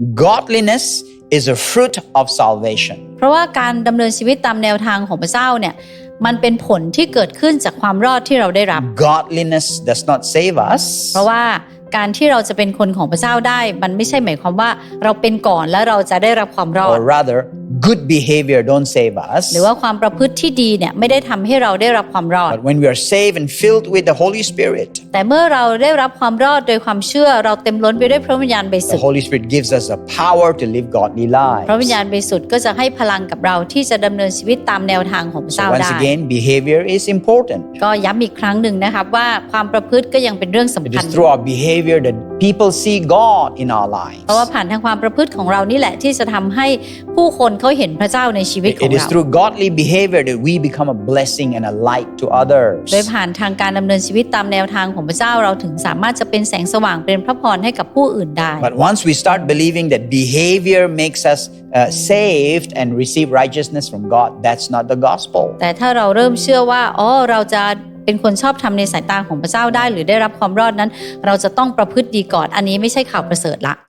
Godliness is a fruit of salvation. เพราะว่าการดำเนินชีวิตตามแนวทางของพระเจ้าเนี่ยมันเป็นผลที่เกิดขึ้นจากความรอดที่เราได้รับ Godliness does not save us, เพราะว่าการที่เราจะเป็นคนของพระเจ้าได้ มันไม่ใช่หมายความว่าเราเป็นก่อนแล้วเราจะได้รับความรอด or rather, good behavior don't save us. หรือว่าความประพฤติที่ดีเนี่ยไม่ได้ทำให้เราได้รับความรอด But when we are saved and filled with the Holy Spirit, แต่เมื่อเราได้รับความรอดโดยความเชื่อเราเต็มล้นไปด้วยพระวิญญาณบริสุ the ทธิ์ Holy Spirit gives us the power to live godly พระวิญ lives. ญาณบริสุทธิ์ก็จะให้พลังกับเราที่จะดำเนินชีวิตตามแนวทางของพระ So เจ้า once ได้ again, behavior is important. ก็ย้ำอีกครั้งหนึ่งนะครับว่าความประพฤติก็ยังเป็นเรื่องสำ It คัญ is through our behavior that people see God in our lives. เพราะว่าผ่านทางความประพฤติของเรานี่แหละที่จะทำให้ผู้คนเขาเห็นพระเจ้าในชีวิตขอ It ง is เรา through godly behavior that we become a blessing and a light to others. โดยผ่านทางการดำเนินชีวิตตามแนวทางของพระเจ้าเราถึงสามารถจะเป็นแสงสว่างเป็นพระพรให้กับผู้อื่นได้ But once we start believing that behavior makes us uh, saved and receive righteousness from God, that's not the gospel. แต่ถ้าเราเริ่มเชื่อว่าอ๋อเราจะเป็นคนชอบทำในสายตาของพระเจ้าได้ หรือได้รับความรอดนั้น เราจะต้องประพฤติดีก่อนอันนี้ไม่ใช่ข่าวประเสริฐละ